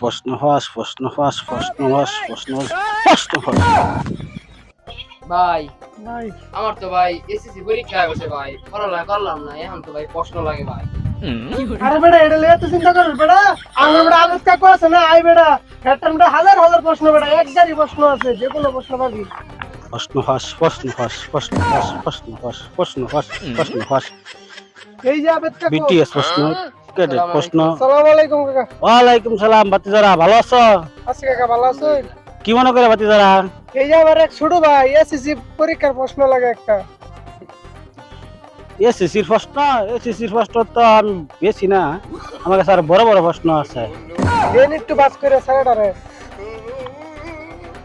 প্রশ্ন ফাঁস প্রশ্ন ফাঁস প্রশ্ন ফাঁস প্রশ্ন ফাঁস প্রশ্ন ফাঁস ভাই। ভাই। আমার তো ভাই এসএসসি পরীক্ষা বসে ভাই। পড়ালেখা করলাম না এখন তো ভাই প্রশ্ন লাগে ভাই। আরে বেটা এটা লিয়ে তো চিন্তা করিস বেটা। আমার বেটা আবেদ কাকু আছে না? আই বেটা একটা বেটা হাজার হাজার প্রশ্ন বেটা। এক গাড়ি প্রশ্ন আছে যে কোনো প্রশ্ন পাবি। প্রশ্ন ফাঁস প্রশ্ন ফাঁস প্রশ্ন ফাঁস প্রশ্ন ফাঁস প্রশ্ন ফাঁস প্রশ্ন ফাঁস এই যে আবেদ কাকু বিটিএস প্রশ্ন। কেটে প্রশ্ন। সালাম আলাইকুম কাকা। ওয়ালাইকুম সালাম বাতিজারা ভালো আছো? আছি কাকা ভালো আছো। কি মনে করে বাতিজারা এই যে আমার এক ছোট ভাই এসএসসি পরীক্ষার প্রশ্ন লাগে একটা। এসএসসির প্রশ্ন? এসএসসির প্রশ্ন তো আমি বেশি না। আমার কাছে আর বড় বড় প্রশ্ন আছে। দেন একটু বাস করে স্যারেটারে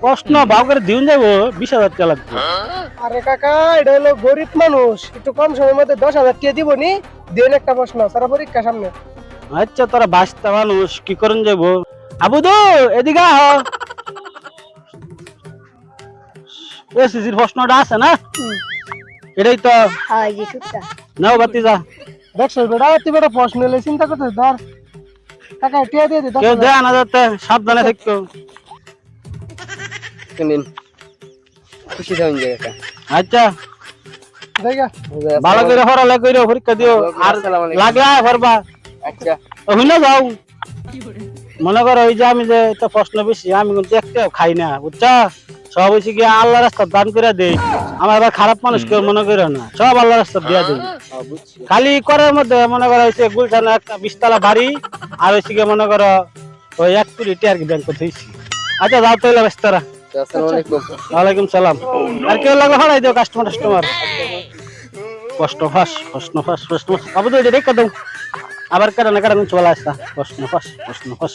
প্রশ্ন ভাব করে দিন যাব বিশ হাজার টাকা লাগবে। আরে কাকা এটা হলো গরিব মানুষ একটু কম সময়ের মধ্যে দশ হাজার টাকা দিব নি দেন একটা প্রশ্ন সারা পরীক্ষা সামনে। আচ্ছা তোরা বাঁচতে মানুষ কি করেন যাব আবু দু এদিকে আহ। এসএসসির প্রশ্নটা আছে না? এটাই তো। হ্যাঁ এই যে নাও দেখছ বেটা তুই বেটা প্রশ্ন এলে চিন্তা করতে ধর। কাকা টিয়া দিয়ে দে কেউ দেয় না যাতে সাবধানে থাকতো নিন। খুশি থাকুন জায়গাটা। আচ্ছা। ভালো করে করে পরীক্ষা দিও। আর। লাগলে পড়বা। আচ্ছা। ওখানে যাও। মনে করো ওই যে আমি যে তো প্রশ্ন বেশি আমি কিন্তু একটাও খাই না বুঝছ? সব হয়েছে গিয়ে আল্লাহ রাস্তা দান করে দেই। আমার আবার খারাপ মানুষ কেউ মনে করো না। সব আল্লাহ রাস্তা দিয়ে দেই। হ্যাঁ, খালি করার মধ্যে মনে করো হয়েছে গুলশানে একটা বিশতলা বাড়ি আর হয়েছে গিয়ে মনে করো ওই এক কোটি টিয়ার কি ব্যাংক ধুইছি আচ্ছা যাও তো এলাম তারা আসসালামু আলাইকুম ওয়ালাইকুম সালাম। আর কেউ লাগলে হারাই দিও কাস্টমার কাস্টমার কষ্ট ফাঁস প্রশ্ন ফাঁস প্রশ্ন ফাঁস। আবু তো এটা রেখে দাও। আবার না কেন চলে আসতা। প্রশ্ন ফাঁস প্রশ্ন ফাঁস।